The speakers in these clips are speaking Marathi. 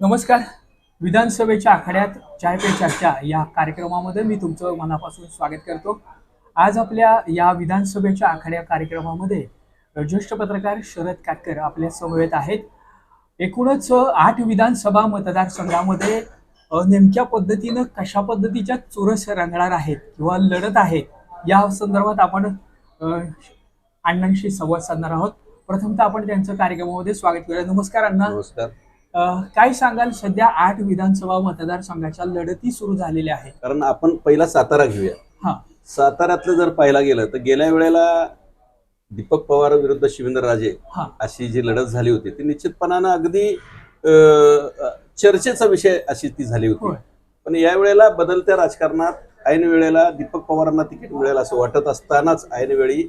नमस्कार. विधानसभेच्या आखाड्यात चाय पे चर्चा या कार्यक्रमामध्ये मी तुमचं मनापासून स्वागत करतो. आज आपल्या या विधानसभेच्या आखाड्या कार्यक्रमामध्ये ज्येष्ठ पत्रकार शरद काटकर आपल्या समवेत आहेत. एकूणच आठ विधानसभा मतदारसंघामध्ये नेमक्या पद्धतीनं कशा पद्धतीच्या चुरस रंगणार आहेत किंवा लढत आहेत या संदर्भात आपण अण्णांशी संवाद साधणार आहोत. प्रथमतः आपण त्यांचं कार्यक्रमामध्ये स्वागत करूया. नमस्कार अण्णा. नमस्कार. काय सांगाल? सध्या आठ विधानसभा मतदारसंघाच्या लढती सुरू झालेल्या आहेत. कारण आपण पहिला सातारा घेऊया. हा. साताऱ्यातलं जर पाहायला गेलं तर गेल्या वेळेला दीपक पवार विरुद्ध शिवेंद्र राजे अशी जी लढत झाली होती ती निश्चितपणानं अगदी चर्चेचा विषय अशी ती झाली होती. पण या वेळेला बदलत्या राजकारणात ऐन वेळेला दीपक पवारांना तिकीट मिळेल असं वाटत असतानाच ऐन वेळी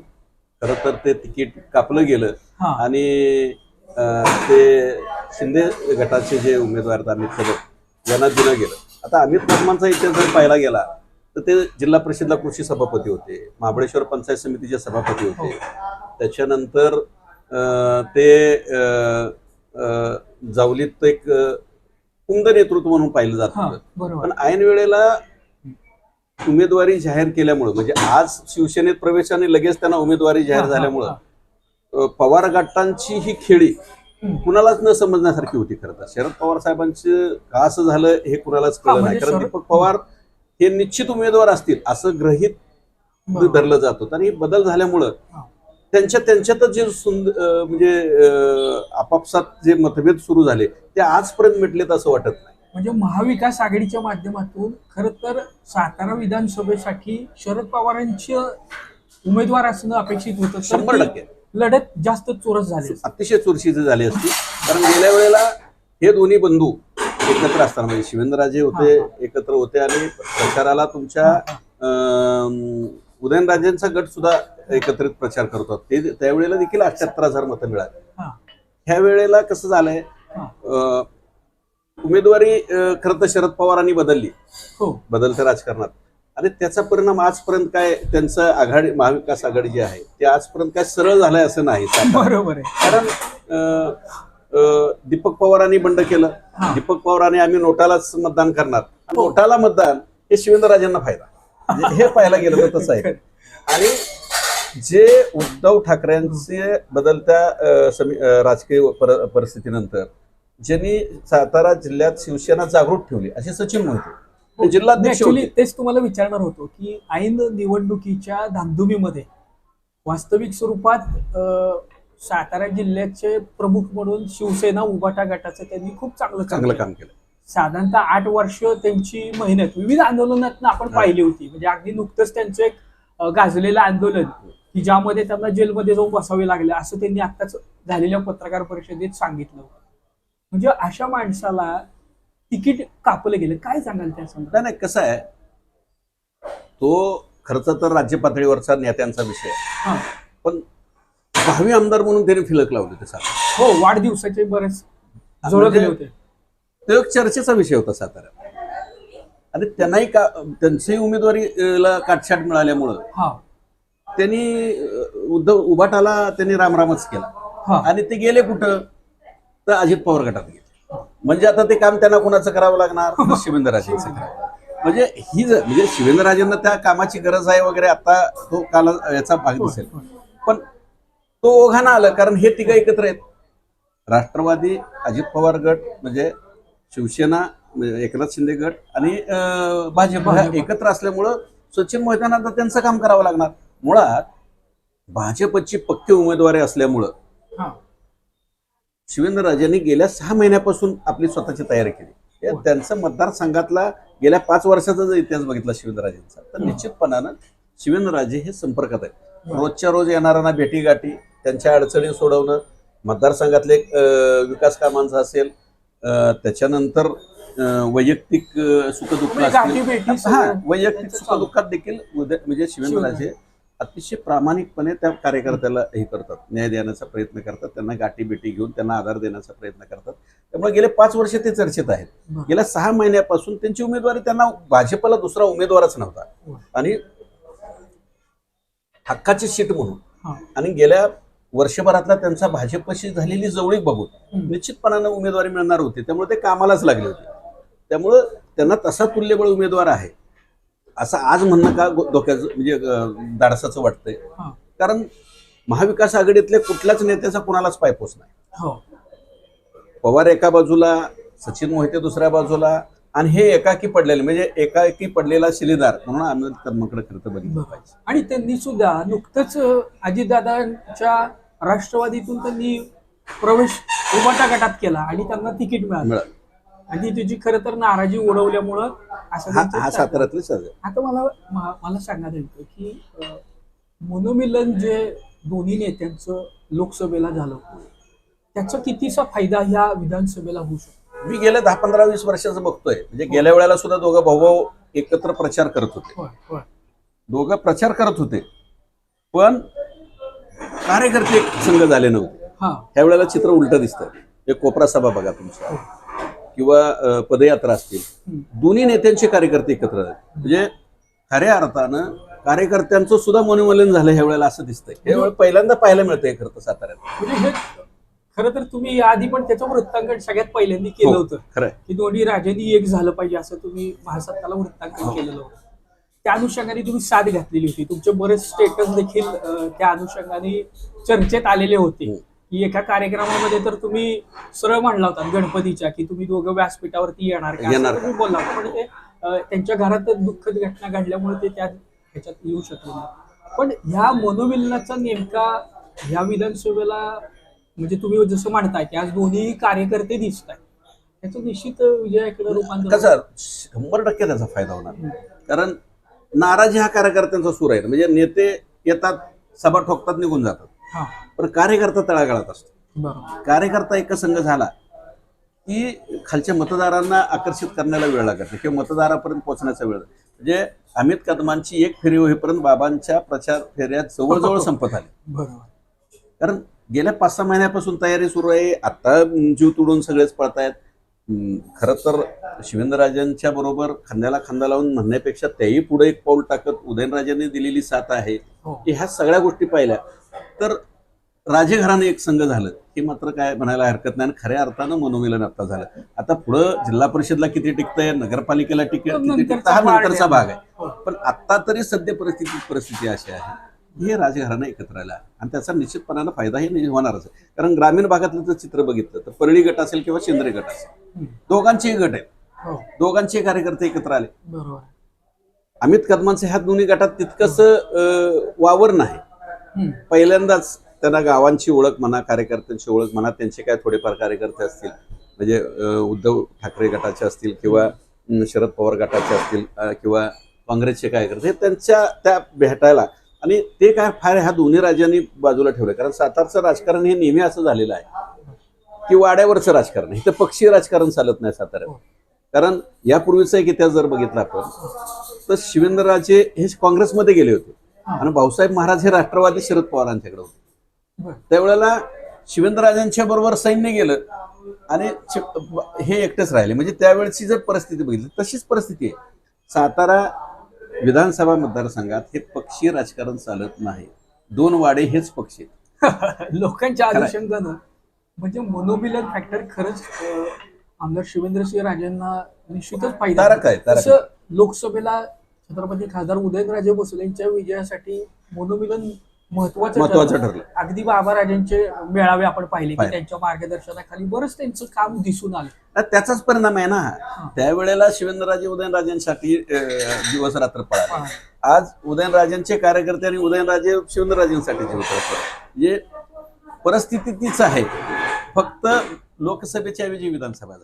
खरं तर ते तिकीट कापलं गेलं. आणि ते शिंदे गटाचे जे उमेदवार आहेत अमित कदम यांना दिलं गेलं आता अमित कदमांचा इतिहास जर पाहायला गेला तर ते जिल्हा परिषदला कृषी सभापती होते महाबळेश्वर पंचायत समितीचे सभापती होते त्याच्यानंतर अं, ते जावलीत एक कुंद नेतृत्व म्हणून पाहिलं जात हा होतं पण ऐन वेळेला उमेदवारी जाहीर केल्यामुळं म्हणजे आज शिवसेनेत प्रवेश आणि लगेच त्यांना उमेदवारी जाहीर हा, हा, झाल्यामुळं हा. पवार गटांची ही खेळी. कुणालाच न समजण्यासारखी होती खरं तर. शरद पवार साहेबांचं का असं झालं हे कुणालाच कळलं म्हणजे नाही. कारण शरद- दीपक पवार हे निश्चित उमेदवार असतील असं ग्रहित. धरलं जात होतं. आणि हे बदल झाल्यामुळं. त्यांच्या त्यांच्यातच जे सुंद अ, म्हणजे आपापसात जे मतभेद सुरू झाले ते आजपर्यंत मिटलेत असं वाटत नाही. म्हणजे महाविकास आघाडीच्या माध्यमातून खर तर सातारा विधानसभेसाठी शरद पवारांचे उमेदवार असणं अपेक्षित होतं. शंभर टक्के. लढत जास्त चोरस झाली. अतिशय चुरशीची झाली असती. कारण गेल्या वेळेला हे दोन्ही बंधू एकत्र असताना म्हणजे शिवेंद्रराजे होते एकत्र होते आणि प्रचाराला तुमच्या. अं, उदयनराजेंचा गट सुद्धा एकत्रित प्रचार करतो ते त्यावेळेला देखील अठ्याहत्तर हजार मतं मिळाली. हा, ह्या वेळेला कसं झालंय? हा. अं, उमेदवारी अं, खरं तर शरद पवारांनी बदलली. हो. बदलत्या राजकारणात. आणि त्याचा परिणाम आजपर्यंत काय त्यांचं आघाडी महाविकास आघाडी जी आहे ते आजपर्यंत काय सरळ झालंय असं नाही. बरोबर आहे. कारण दीपक पवारांनी बंड केलं. दीपक पवारांनी आम्ही नोटालाच मतदान करणार. नोटाला मतदान हे शिवेंद्रराजेंना फायदा. म्हणजे हे पाहायला गेलं तर तसं आहे. आणि जे उद्धव ठाकरेंचे बदलत्या राजकीय पर- परिस्थितीनंतर ज्यांनी सातारा जिल्ह्यात शिवसेना जागृत ठेवली असे सचिन मोहिते. ते जिल्हाध्यक्ष. तेच तुम्हाला विचारणार होतो की ऐन निवडणुकीच्या धामधुमीमध्ये वास्तविक स्वरूपात सातारा जिल्ह्याचे प्रमुख म्हणून शिवसेना उभाटा गटाचं त्यांनी खूप चांगलं चांगलं. काम केलं साधारणतः आठ वर्ष त्यांची मेहनत विविध आंदोलनात आपण. पाहिली होती म्हणजे अगदी नुकतंच त्यांचं एक गाजलेलं आंदोलन की ज्यामध्ये त्यांना जेलमध्ये जाऊन बसावे लागले असं त्यांनी आताच झालेल्या पत्रकार परिषदेत सांगितलं म्हणजे अशा माणसाला तिकीट कापलं गेलं. काय सांगाल त्या संदर्भात? नाही कसं आहे तो खर्च तर राज्य पातळीवरचा नेत्यांचा विषय हा. पण भावी आमदार म्हणून त्याने फिलक लावली ते सातारा हो वाढदिवसाचे बरेच म्हणजे होते. तो एक चर्चेचा विषय होता सातारा आणि त्यांनाही का त्यांचीही उमेदवारीला काटछाट मिळाल्यामुळं हा. त्यांनी अं, उद्धव उभाटाला त्यांनी रामरामच केला. हा. आणि ते गेले कुठं? तर अजित पवार गटात गेले. म्हणजे आता ते काम त्यांना कुणाचं करावं लागणार? शिवेंद्रराजेंचं म्हणजे ही ज- म्हणजे शिवेंद्रराजेंना त्या कामाची गरज आहे वगैरे आता तो काल याचा भाग दिसेल. पण तो ओघानं आलं कारण हे तिघं एकत्र आहेत. राष्ट्रवादी अजित पवार गट म्हणजे शिवसेना म्हणजे एकनाथ शिंदे गट आणि भाजप. एकत्र असल्यामुळं सचिन मोहितांना आता त्यांचं काम करावं लागणार. मुळात भाजपची पक्की उमेदवारी असल्यामुळं शिवेंद्रराजेंनी गेल्या सहा महिन्यापासून आपली स्वतःची तयारी केली. त्यांचं मतदारसंघातला गेल्या पाच वर्षाचा जर इतिहास बघितला शिवेंद्रराजेंचा तर. निश्चितपणानं शिवेंद्रराजे हे संपर्कात आहेत. रोजच्या रोज येणाऱ्यांना भेटीगाठी त्यांच्या अडचणी सोडवणं मतदारसंघातले विकास कामांचं असेल त्याच्यानंतर वैयक्तिक सुखदुःख म्हणजे हा वैयक्तिक. सुखदुःखात देखील म्हणजे शिवेंद्रराजे अतिशय प्रामाणिकपणे त्या कार्यकर्त्याला हे करतात न्याय देण्याचा प्रयत्न करतात त्यांना गाठी भेटी घेऊन त्यांना आधार देण्याचा प्रयत्न करतात त्यामुळे गेले पाच वर्ष ते चर्चेत आहेत. गेल्या सहा महिन्यापासून त्यांची उमेदवारी त्यांना भाजपला दुसरा उमेदवारच नव्हता हो. आणि हक्काची सीट म्हणून. आणि गेल्या वर्षभरातला त्यांचा भाजपशी झालेली जवळीक बघून. निश्चितपणानं उमेदवारी मिळणार होती त्यामुळे ते कामालाच लागले होते त्यामुळं त्यांना तसा तुल्यबळ उमेदवार आहे असं आज म्हणणं का डोक्याचं म्हणजे अं, धाडसाचं वाटतंय. कारण महाविकास आघाडीतल्या कुठल्याच नेत्याचा कुणालाच पायपोस नाही. हो. पवार एका बाजूला सचिन मोहिते दुसऱ्या बाजूला आणि हे एकाकी पडलेले म्हणजे एकाकी पडलेला शिलेदार म्हणून आम्ही कर्मकडे खरं तर बघितलं पाहिजे. आणि त्यांनी सुद्धा नुकतंच अजितदादांच्या राष्ट्रवादीतून त्यांनी प्रवेश उबाटा गटात केला आणि त्यांना तिकीट मिळालं. आणि त्याची खरं तर नाराजी उडवल्यामुळं असं हा हा. साताऱ्यातले साधे आता मला मा- मला सांगण्यात येतं की अं, मनोमिलन जे दोन्ही नेत्यांचं लोकसभेला झालं त्याचा कितीसा फायदा ह्या विधानसभेला होऊ शकतो? मी गेल्या दहा पंधरा वीस वर्षाचं बघतोय. म्हणजे गेल्या वेळेला सुद्धा दोघं भाऊ एकत्र प्रचार करत होते. दोघं प्रचार करत होते. पण कार्यकर्ते एक संघ झाले नव्हते. हा. त्यावेळेला चित्र उलट दिसतं एक कोपरा सभा बघा तुमच्या किंवा पदयात्रा असतील. दोन्ही नेत्यांचे कार्यकर्ते एकत्र म्हणजे खऱ्या अर्थानं कार्यकर्त्यांचं सुद्धा मनोमलन झालं ह्या वेळेला असं दिसतंय. हे वेळ पहिल्यांदा पाहायला मिळतंय खरं तर साताऱ्यात. म्हणजे खरं तर तुम्ही आधी पण त्याचं वृत्तांकन सगळ्यात पहिल्यांदा केलं हो, होतं. खरंय. की दोन्ही राजांनी एक झालं पाहिजे असं तुम्ही महासत्ताला वृत्तांकन हो. केलेलं होतं. त्या अनुषंगाने तुम्ही साथ घातलेली होती. तुमचे बरेच स्टेटस देखील त्या अनुषंगाने चर्चेत आलेले होते. हो. की एका कार्यक्रमामध्ये तर तुम्ही सरळ म्हणला होता गणपतीच्या की तुम्ही दोघं व्यासपीठावरती येणार का? येणार? तुम्ही बोलला होता. पण ते अं, त्यांच्या घरात दुःखद घटना घडल्यामुळे ते त्या ह्याच्यात येऊ शकले नाही. पण ह्या मनोमिलनाचा नेमका ह्या विधानसभेला म्हणजे तुम्ही जसं म्हणताय की आज दोन्ही कार्यकर्ते दिसत आहेत त्याचं निश्चित विजयाकडे रूपांतर कसं शंभर टक्के त्याचा फायदा होणार. कारण नाराजी हा कार्यकर्त्यांचा सूर आहे. म्हणजे नेते येतात सभा ठोकतात निघून जातात. पण कार्यकर्ता तळागाळात असतो. कार्यकर्ता एकसंघ झाला की खालच्या मतदारांना आकर्षित करण्याला वेळ लागत किंवा मतदारापर्यंत पोहोचण्याचा वेळ. म्हणजे अमित कदमांची एक फेरी होईपर्यंत बाबांच्या प्रचार फेऱ्या जवळजवळ संपत आल्या बरोबर. कारण गेल्या पाच सहा महिन्यापासून तयारी सुरू आहे. आता जीव तुडून सगळेच पळतायत. खरं तर शिवेंद्रराजांच्या बरोबर खांद्याला खांदा लावून म्हणण्यापेक्षा त्याही पुढे एक पाऊल टाकत उदयनराजांनी दिलेली साथ आहे हो की ह्या सगळ्या गोष्टी पाहिल्या तर राजेघराने एक संघ झालं हे मात्र काय म्हणायला हरकत नाही आणि खऱ्या अर्थानं मनोमिलन आता झालं आता पुढं जिल्हा परिषदला किती टिकतंय नगरपालिकेला टिक किती नंतरचा टिकतं हा नंतरचा. भाग आहे. पण आता तरी सध्या परिस्थिती परिस्थिती अशी आहे हे राजघराणं एकत्र आलं. आणि त्याचा निश्चितपणानं फायदाही नाही होणारच. आहे कारण ग्रामीण भागातलं जर चित्र बघितलं तर परळी गट असेल किंवा शेंद्रे गट असेल. दोघांचेही गट आहेत. हो. दोघांचे कार्यकर्ते एकत्र आले. बरोबर. अमित कदमांचे ह्या दोन्ही गटात तितकंच अं, वावर नाही. पहिल्यांदाच त्यांना गावांची ओळख म्हणा कार्यकर्त्यांची ओळख म्हणा त्यांचे काय थोडेफार कार्यकर्ते असतील म्हणजे उद्धव ठाकरे गटाचे असतील किंवा शरद पवार गटाचे असतील किंवा काँग्रेसचे कार्यकर्ते हे त्यांच्या त्या भेटायला आणि ते काय फार ह्या दोन्ही राज्यांनी बाजूला ठेवलं कारण सातारचं राजकारण हे नेहमी असं झालेलं आहे. की वाड्यावरचं राजकारण इथं पक्षीय राजकारण चालत नाही साताऱ्यात. कारण यापूर्वीचा एक इतिहास जर बघितला आपण तर शिवेंद्रराजे हे काँग्रेसमध्ये गेले होते. आणि भाऊसाहेब महाराज हे राष्ट्रवादी शरद पवारांच्याकडे होते. त्यावेळेला शिवेंद्रराजांच्या बरोबर सैन्य गेलं आणि हे एकटेच राहिले. म्हणजे त्यावेळेची जर परिस्थिती बघितली तशीच परिस्थिती आहे. सातारा विधानसभा मतदारसंघात हे पक्षीय राजकारण चालत नाही. दोन वाडे हेच पक्ष आहेत. लोकांच्या. अनुषंगानं म्हणजे मनोमिलन फॅक्टर खरंच आमदार शिवेंद्रसिंह राजेंना निश्चितच तारक तसं लोकसभेला छत्रपती खासदार उदयनराजे भोसले यांच्या विजयासाठी मनोमिलन महत्वाचं महत्वाचं ठरलं. अगदी बाबा राजांचे मेळावे आपण पाहिले की. त्यांच्या मार्गदर्शनाखाली बरंच त्यांचं काम दिसून आलं. त्याचाच परिणाम आहे ना. त्यावेळेला शिवेंद्रराजे उदयनराजेंसाठी दिवस रात्र पळाले. आज उदयनराजेंचे कार्यकर्ते आणि उदयनराजे शिवेंद्रराजेंसाठी जीव तळपतात. म्हणजे परिस्थिती तीच आहे. फक्त लोकसभेच्या ऐवजी विधानसभा झाली